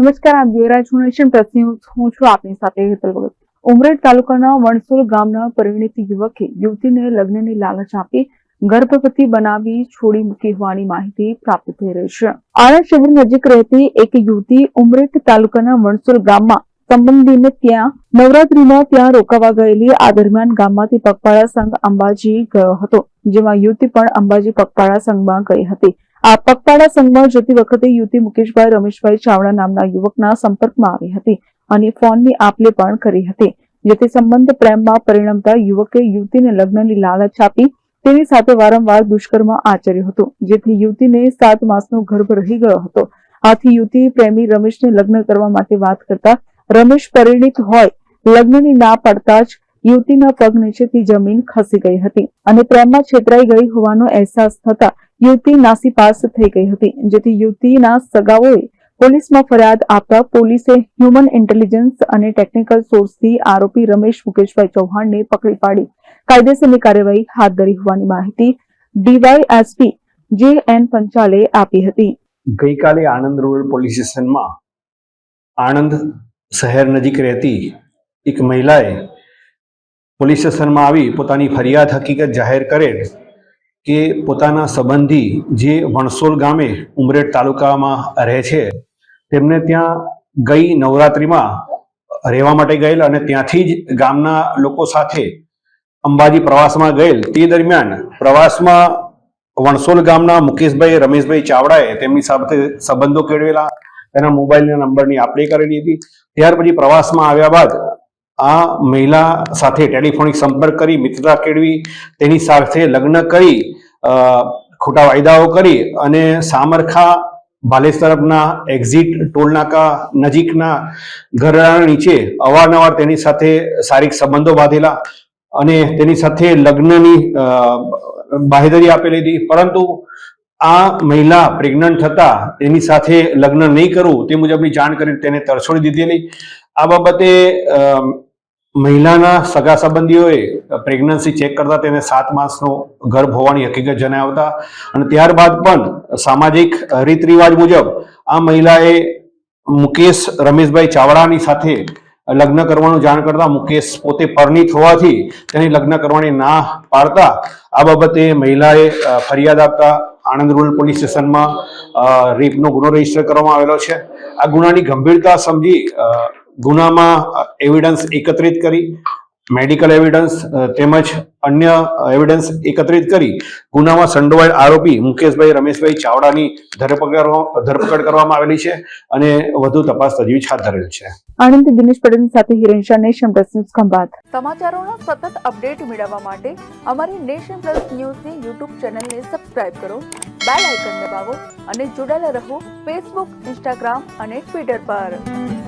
નમસ્કાર, આપ જોઈ રહ્યા છો નેશન હું છું આપની સાથે હેતલ ભગત. ઉમરેઠ તાલુકાના વણસોલ ગામના પરિણીત યુવકે યુવતીને લગ્નની લાલચ આપી ગર્ભવતી બનાવી છોડી મૂકી હોવાની માહિતી પ્રાપ્ત થઈ રહી છે. આણંદ શહેર નજીક રહેતી એક યુવતી ઉમરેઠ તાલુકાના વણસોલ ગામમાં સંબંધીને ત્યાં નવરાત્રીમાં ત્યાં રોકાવા ગયેલી આ દરમિયાન ગામમાંથી પગપાળા સંઘ અંબાજી ગયો હતો, જેમાં યુવતી પણ અંબાજી પગપાળા સંઘમાં ગઈ હતી. આ પગપાળા સંઘમાં જતી વખતે યુવતી મુકેશભાઈ, રમેશભાઈ ચાવડા નામના યુવકના સંપર્કમાં આવી હતી અને ફોનની આપલે પણ કરી હતી જેથી સંબંધ પ્રેમમાં પરિણમતા યુવકે યુવતીને લગ્નની લાલચ આપી તેની સાથે વારંવાર દુષ્કર્મ આચર્યું હતું, જેથી યુવતીને સાત માસનો ગર્ભ રહી ગયો હતો. આથી યુવતી પ્રેમી રમેશને લગ્ન કરવા માટે વાત કરતા, રમેશ પરિણીત હોય, લગ્નની ના પડતા જ યુવતીના પગ નીચેથી જમીન ખસી ગઈ હતી અને પ્રેમમાં છેતરાઈ ગઈ હોવાનો અહેસાસ થતા યુવતી નાસીપાસ થઈ ગઈ હતી, જેથી યુવતીના સગાઓએ પોલીસમાં ફરિયાદ આપતા પોલીસે હ્યુમન ઇન્ટેલિજન્સ અને ટેકનિકલ સોર્સથી આરોપી રમેશ મુકેશભાઈ ચૌહાણને પકડી પાડી. કાયદેસરની કાર્યવાહી હાથ ધરી હોવાની માહિતી ડીવાયએસપી જે એન પંચાલે આપી હતી. ગઈકાલે આણંદ રૂરલ પોલીસ સ્ટેશનમાં આણંદ શહેર નજીક રહેતી એક મહિલાએ પોલીસ સ્ટેશનમાં આવી પોતાની ફરિયાદ હકીકત જાહેર કરેલ કે પોતાના સંબંધી જે વણસોલ ગામે ઉમરેઠ તાલુકામાં રહે છે, તેમને ત્યાં ગઈ નવરાત્રિમાં રહેવા માટે ગયેલ અને ત્યાંથી જ ગામના લોકો સાથે અંબાજી પ્રવાસમાં ગયેલ. તે દરમિયાન પ્રવાસમાં વણસોલ ગામના મુકેશભાઈ, રમેશભાઈ ચાવડાએ તેમની સાથે સંબંધો કેળવેલા. તેના મોબાઈલના નંબરની આપણી કરેલી હતી ત્યાર પછી પ્રવાસમાં આવ્યા બાદ આ મહિલા સાથે ટેલિફોનિક સંપર્ક કરી, મિત્રતા કેળવી, તેની સાથે લગ્ન કરી ખોટા વાયદાઓ કરી અને સામરખા ભાલેસ તરફના એક્ઝિટ ટોલનાકા નજીકના ઘરડા નીચે અવારનવાર તેની સાથે શારીરિક સંબંધો બાંધેલા અને તેની સાથે લગ્નની બાહેધરી આપેલી હતી પરંતુ આ મહિલા પ્રેગ્નન્ટ થતા એની સાથે લગ્ન નહીં કરવું તે મુજબની જાણ કરી તેને તરછોડી દીધેલી. આ બાબતે મહિલાના સગા સંબંધીઓએ પ્રેગ્નન્સી ચેક કરતા તેને સાત માસનો ગર્ભ હોવાની હકીકત જણાવતા અને ત્યારબાદ પણ સામાજિક રીત રિવાજ મુજબ આ મહિલાએ મુકેશ રમેશભાઈ ચાવડાની સાથે લગ્ન કરવાનું જાણ કરતા મુકેશ પોતે પરણિત હોવાથી તેની લગ્ન કરવાની ના પાડતા આ બાબતે મહિલાએ ફરિયાદ આપતા આણંદ રૂરલ પોલીસ સ્ટેશનમાં રેપનો ગુનો રજિસ્ટર કરવામાં આવેલો છે. આ ગુનાની ગંભીરતા સમજી ગુનામાં એવિડન્સ એકત્રિત કરી મેડિકલ એવિડન્સ તેમજ અન્ય એવિડન્સ એકત્રિત કરી ગુનામાં સંડોવાયેલ આરોપી મુકેશભાઈ રમેશભાઈ ચાવડાની ધરપકડ ધરપકડ કરવામાં આવેલી છે અને વધુ તપાસ તજવીજ હાથ ધરેલ છે. આણંદ દિનેશ પટેલ સાથે Hiren Shah nation plus news Khambhat. સમાચારોનો સતત અપડેટ મેળવવા માટે અમારી નેશન પ્લસ ન્યૂઝની યુટ્યુબ ચેનલને સબસ્ક્રાઇબ કરો બેલ આઇકન દબાવો અને જોડાયેલા રહો ફેસબુક ઇન્સ્ટાગ્રામ અને ટ્વિટર પર.